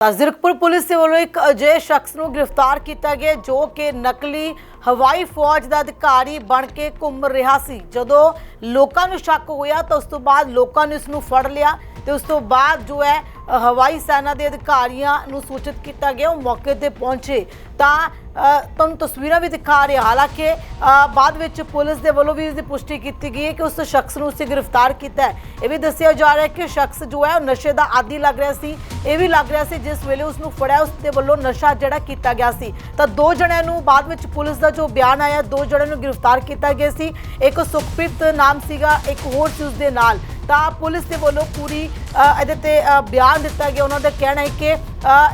ਤਾਂ ਜ਼ੀਰਕਪੁਰ ਪੁਲਿਸ ਦੇ ਵੱਲੋਂ ਇੱਕ ਅਜਿਹੇ ਸ਼ਖਸ ਨੂੰ ਗ੍ਰਿਫਤਾਰ ਕੀਤਾ ਗਿਆ ਜੋ ਕਿ ਨਕਲੀ ਹਵਾਈ ਫੌਜ ਦਾ ਅਧਿਕਾਰੀ ਬਣ ਕੇ ਘੁੰਮ ਰਿਹਾ ਸੀ। ਜਦੋਂ ਲੋਕਾਂ ਨੂੰ ਸ਼ੱਕ ਹੋਇਆ ਤਾਂ ਉਸ ਤੋਂ ਬਾਅਦ ਲੋਕਾਂ ਨੇ ਇਸ ਨੂੰ ਫੜ ਲਿਆ ਤੇ ਉਸ ਤੋਂ ਬਾਅਦ ਜੋ ਹੈ ਹਵਾਈ ਸੈਨਾ ਦੇ ਅਧਿਕਾਰੀਆਂ ਨੂੰ ਸੂਚਿਤ ਕੀਤਾ ਗਿਆ, ਉਹ ਮੌਕੇ ਤੇ ਪਹੁੰਚੇ। ਤਾਂ ਤੁਹਾਨੂੰ ਤਸਵੀਰਾਂ ਵੀ ਦਿਖਾ ਰਿਹਾ। ਹਾਲਾਂਕਿ ਬਾਅਦ ਵਿੱਚ ਪੁਲਿਸ ਦੇ ਵੱਲੋਂ ਵੀ ਇਸ ਦੀ ਪੁਸ਼ਟੀ ਕੀਤੀ ਗਈ ਹੈ ਕਿ ਉਸ ਸ਼ਖਸ ਨੂੰ ਉਸੇ ਗ੍ਰਿਫਤਾਰ ਕੀਤਾ ਹੈ। ਇਹ ਵੀ ਦੱਸਿਆ ਜਾ ਰਿਹਾ ਹੈ ਕਿ ਸ਼ਖਸ ਜੋ ਹੈ, ਉਹ ਨਸ਼ੇ ਦਾ ਆਦੀ ਲੱਗ ਰਿਹਾ ਸੀ। ਇਹ ਵੀ ਲੱਗ ਰਿਹਾ ਸੀ, ਜਿਸ ਵੇਲੇ ਉਸ ਨੂੰ ਫੜਿਆ, ਉਸ ਦੇ ਵੱਲੋਂ ਨਸ਼ਾ ਜਿਹੜਾ ਕੀਤਾ ਗਿਆ ਸੀ। ਤਾਂ ਦੋ ਜਣਿਆਂ ਨੂੰ ਬਾਅਦ ਵਿੱਚ ਪੁਲਿਸ ਦਾ ਜੋ ਬਿਆਨ ਆਇਆ, ਦੋ ਜਣਿਆਂ ਨੂੰ ਗ੍ਰਿਫਤਾਰ ਕੀਤਾ ਗਿਆ ਸੀ। ਇੱਕ ਸੁਖਪ੍ਰੀਤ ਨਾਮ ਸੀਗਾ, ਇੱਕ ਹੋਰ ਸੀ ਉਸ ਦੇ ਨਾਲ। ਤਾਂ ਪੁਲਿਸ ਦੇ ਵੱਲੋਂ ਪੂਰੀ ਅ, ਇਹਦੇ ਤੇ ਅ, ਬਿਆਨ ਦਿੱਤਾ ਗਿਆ। ਉਹਨਾਂ ਦਾ ਕਹਿਣਾ ਹੈ ਕਿ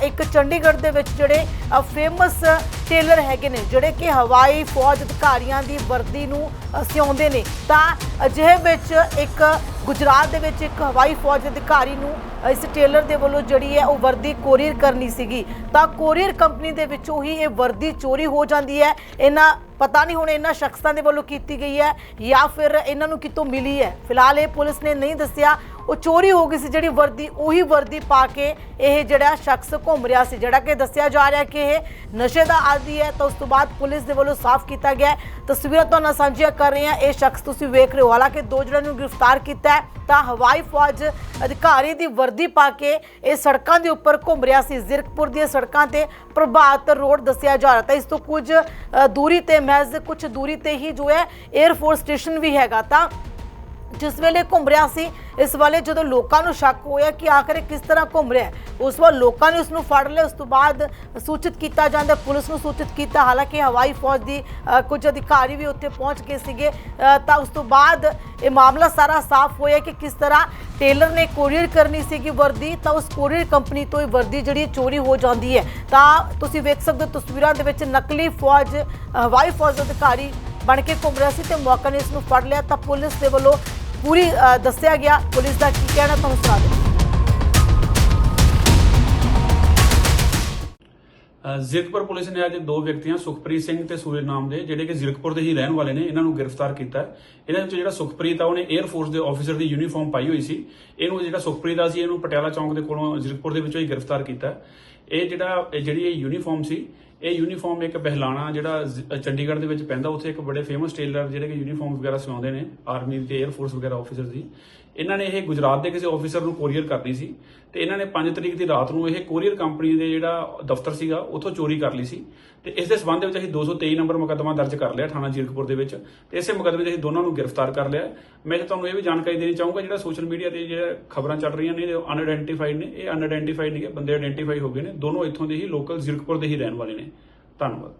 ਇੱਕ ਚੰਡੀਗੜ੍ਹ ਦੇ ਵਿੱਚ ਜਿਹੜੇ ਫੇਮਸ ਟੇਲਰ ਹੈਗੇ ਨੇ ਜਿਹੜੇ ਕਿ ਹਵਾਈ ਫੌਜ ਅਧਿਕਾਰੀਆਂ ਦੀ ਵਰਦੀ ਨੂੰ ਅ, ਸਿਉਂਦੇ ਨੇ। ਤਾਂ ਅਜਿਹੇ ਵਿੱਚ ਇੱਕ ਗੁਜਰਾਤ ਦੇ ਵਿੱਚ ਇੱਕ ਹਵਾਈ ਫੌਜ ਅਧਿਕਾਰੀ ਨੂੰ ਇਸ ਟੇਲਰ ਦੇ ਵੱਲੋਂ ਜਿਹੜੀ ਹੈ ਉਹ ਵਰਦੀ ਕੋਰੀਅਰ ਕਰਨੀ ਸੀਗੀ। ਤਾਂ ਕੋਰੀਅਰ ਕੰਪਨੀ ਦੇ ਵਿੱਚੋਂ ਹੀ ਇਹ ਵਰਦੀ ਚੋਰੀ ਹੋ ਜਾਂਦੀ ਹੈ। ਇਹਨਾਂ ਪਤਾ ਨਹੀਂ ਹੁਣ ਇਹਨਾਂ ਸ਼ਖਸਾਂ ਦੇ ਵੱਲੋਂ ਕੀਤੀ ਗਈ ਹੈ ਜਾਂ ਫਿਰ ਇਹਨਾਂ ਨੂੰ ਕਿਤੋਂ ਮਿਲੀ ਹੈ। ਫਿਲਹਾਲ ਇਹ ਪੁਲਿਸ ਨੇ ਨਹੀਂ ਦੱਸਿਆ। ਉਹ ਚੋਰੀ ਹੋ ਗਈ ਸੀ, ਜਿਹੜੀ ਵਰਦੀ, ਉਹੀ ਵਰਦੀ ਪਾ ਕੇ ਇਹ ਜਿਹੜਾ ਸ਼ਖਸ ਘੁੰਮ ਰਿਹਾ ਸੀ, ਜਿਹੜਾ ਕਿ ਦੱਸਿਆ ਜਾ ਰਿਹਾ ਕਿ ਇਹ ਨਸ਼ੇ ਦਾ ਆਦੀ ਹੈ। ਤਾਂ ਉਸ ਤੋਂ ਬਾਅਦ ਪੁਲਿਸ ਦੇ ਵੱਲੋਂ ਸਾਫ਼ ਕੀਤਾ ਗਿਆ ਤਸਵੀਰਾਂ ਤੁਹਾਨੂੰ ਸਾਂਝੀਆਂ ਕਰ ਰਹੇ ਹਾਂ। ਇਹ ਸ਼ਖਸ ਤੁਸੀਂ ਵੇਖ ਰਹੇ ਹੋ। ਹਾਲਾਂਕਿ ਦੋ ਜਣਿਆਂ ਨੂੰ ਗ੍ਰਿਫਤਾਰ ਕੀਤਾ ਹੈ। ਤਾਂ ਹਵਾਈ ਫੌਜ ਅਧਿਕਾਰੀ ਦੀ ਵਰਦੀ ਪਾ ਕੇ ਇਹ ਸੜਕਾਂ ਦੇ ਉੱਪਰ ਘੁੰਮ ਰਿਹਾ ਸੀ। ਜ਼ਿਰਕਪੁਰ ਦੀਆਂ ਸੜਕਾਂ ਤੇ ਪ੍ਰਭਾਤ ਰੋਡ ਦੱਸਿਆ ਜਾ ਰਿਹਾ। ਤਾਂ ਇਸ ਤੋਂ ਕੁਝ ਦੂਰੀ ਤੇ ਮਹਿਜ਼ ਕੁਝ ਦੂਰੀ ਤੇ ਹੀ ਜੋ ਹੈ 에ਅਰ ਫੋਰਸ ਸਟੇਸ਼ਨ ਵੀ ਹੈਗਾ। ਤਾਂ ਜਿਸ ਵੇਲੇ ਘੁੰਮ ਰਿਹਾ ਸੀ ਇਸ ਵਾਲੇ ਜਦੋਂ ਲੋਕਾਂ ਨੂੰ ਸ਼ੱਕ ਹੋਇਆ ਕਿ ਆਖਰ ਇਹ ਕਿਸ ਤਰ੍ਹਾਂ ਘੁੰਮ ਰਿਹਾ ਹੈ, ਉਸ ਵਾਰ ਲੋਕਾਂ ਨੇ ਉਸ ਨੂੰ ਫੜ ਲਿਆ ਉਸ ਤੋਂ ਬਾਅਦ ਸੂਚਿਤ ਕੀਤਾ ਜਾਂਦਾ ਪੁਲਿਸ ਨੂੰ ਸੂਚਿਤ ਕੀਤਾ। ਹਾਲਾਂਕਿ ਹਵਾਈ ਫੌਜ ਦੀ ਅ, ਕੁਝ ਅਧਿਕਾਰੀ ਵੀ ਉੱਥੇ ਪਹੁੰਚ ਗਏ ਸੀਗੇ। ਅ, ਤਾਂ ਉਸ ਤੋਂ ਬਾਅਦ ਇਹ ਮਾਮਲਾ ਸਾਰਾ ਸਾਫ਼ ਹੋਇਆ ਕਿ ਕਿਸ ਤਰ੍ਹਾਂ ਟੇਲਰ ਨੇ ਕੋਰੀਅਰ ਕਰਨੀ ਸੀਗੀ ਵਰਦੀ ਤਾਂ ਉਸ ਕੋਰੀਅਰ ਕੰਪਨੀ ਤੋਂ ਇਹ ਵਰਦੀ ਜਿਹੜੀ ਹੈ ਚੋਰੀ ਹੋ ਜਾਂਦੀ ਹੈ। ਤਾਂ ਤੁਸੀਂ ਵੇਖ ਸਕਦੇ ਹੋ ਤਸਵੀਰਾਂ ਦੇ ਵਿੱਚ ਨਕਲੀ ਫੌਜ ਹਵਾਈ ਫੌਜ ਦਾ ਅਧਿਕਾਰੀ ਬਣ ਕੇ ਘੁੰਮ ਰਿਹਾ ਸੀ ਤੇ ਮੌਕਾ ਨੇ ਇਸ ਨੂੰ ਫੜ ਲਿਆ। ਤਾਂ ਪੁਲਿਸ ਦੇ ਵੱਲੋਂ ਪੂਰੀ ਦੱਸਿਆ ਗਿਆ। ਪੁਲਿਸ ਦਾ ਕੀ ਕਹਿਣਾ ਤੁਹਾਨੂੰ ਸੁਣਾ ਦਿੰਦੇ ਅ, ਪੁਲਿਸ ਨੇ ਅੱਜ ਦੋ ਵਿਅਕਤੀਆਂ ਸੁਖਪ੍ਰੀਤ ਸਿੰਘ ਤੇ ਸੂਰਜ ਨਾਮ ਦੇ ਜਿਹੜੇ ਕਿ ਜ਼ੀਰਕਪੁਰ ਦੇ ਹੀ ਰਹਿਣ ਵਾਲੇ ਨੇ ਇਹਨਾਂ ਨੂੰ ਗ੍ਰਿਫਤਾਰ ਕੀਤਾ ਹੈ। ਇਹਨਾਂ ਵਿੱਚ ਜਿਹੜਾ ਸੁਖਪ੍ਰੀਤ ਆ ਉਹਨੇ 에ਅਰ ਫੋਰਸ ਦੇ ਆਫੀਸਰ ਦੀ ਯੂਨੀਫਾਰਮ ਪਾਈ ਹੋਈ ਸੀ। ਇਹਨੂੰ ਜਿਹੜਾ ਸੁਖਪ੍ਰੀਤ ਆ ਸੀ ਇਹਨੂੰ ਪਟਿਆਲਾ ਚੌਂਕ ਦੇ ਕੋਲੋਂ ਜ਼ੀਰਕਪੁਰ ਦੇ ਵਿੱਚੋਂ ਹੀ ਗ੍ਰਿਫਤਾਰ ਕੀਤਾ ਇਹ ਜਿਹੜਾ ਜਿਹੜੀ ਇਹ ਯੂਨੀਫਾਰਮ ਸੀ ਇਹ ਯੂਨੀਫਾਰਮ ਇੱਕ ਪਹਿਲਾਣਾ ਜਿਹੜਾ ਚੰਡੀਗੜ੍ਹ ਦੇ ਵਿੱਚ ਪੈਂਦਾ, ਉੱਥੇ ਇੱਕ ਬੜੇ ਫੇਮਸ ਟੇਲਰ ਜਿਹੜੇ ਕਿ ਯੂਨੀਫਾਰਮ ਵਗੈਰਾ ਸਿਲਾਉਂਦੇ ਨੇ ਆਰਮੀ ਤੇ 에ਅਰ ਫੋਰਸ ਵਗੈਰਾ ਆਫੀਸਰ ਦੀ। ਇਹਨਾਂ ਨੇ ਇਹ ਗੁਜਰਾਤ ਦੇ ਕਿਸੇ ਆਫੀਸਰ ਨੂੰ ਕੋਰੀਅਰ ਕਰਨੀ ਸੀ ਤੇ ਇਹਨਾਂ ਨੇ 5 ਤਰੀਕ ਦੀ ਰਾਤ ਨੂੰ ਇਹ ਕੋਰੀਅਰ ਕੰਪਨੀ ਦੇ ਜਿਹੜਾ ਦਫ਼ਤਰ ਸੀਗਾ, ਉੱਥੋਂ ਚੋਰੀ ਕਰ ਲਈ ਸੀ। ਤੇ ਇਸ ਦੇ ਸਬੰਧ ਵਿੱਚ ਅਸੀਂ 223 ਨੰਬਰ ਮੁਕੱਦਮਾ ਦਰਜ ਕਰ ਲਿਆ ਥਾਣਾ ਜੀਰਕਪੁਰ ਦੇ ਵਿੱਚ ਤੇ ਇਸੇ ਮੁਕੱਦਮੇ 'ਚ ਅਸੀਂ ਦੋਨਾਂ ਨੂੰ ਗ੍ਰਿਫਤਾਰ ਕਰ ਲਿਆ। ਮੈਂ ਤਾਂ ਤੁਹਾਨੂੰ ਇਹ ਵੀ ਜਾਣਕਾਰੀ ਦੇਣੀ ਚਾਹੂੰਗਾ, ਜਿਹੜਾ ਸੋਸ਼ਲ ਮੀਡੀਆ ਤੇ ਜਿਹੜਾ ਖਬਰਾਂ ਚੱਲ ਰਹੀਆਂ ਨੇ, ਇਹ ਅਨਆਇਡੈਂਟੀਫਾਈਡ ਨੇ, ਇਹ ਅਨਆਇਡੈਂਟੀਫਾਈਡ ਨਹੀਂ ਹੈ ਬੰਦੇ ਆਇਡੈਂਟੀਫਾਈ ਹੋ ਗਏ ਨੇ, ਦੋਨੋਂ ਇੱਥੋਂ ਦੇ ਹੀ ਲੋਕਲ ਜੀਰਕਪੁਰ ਦੇ ਹੀ ਰਹਿਣ ਵਾਲੇ ਨੇ। ਧੰਨਵਾਦ।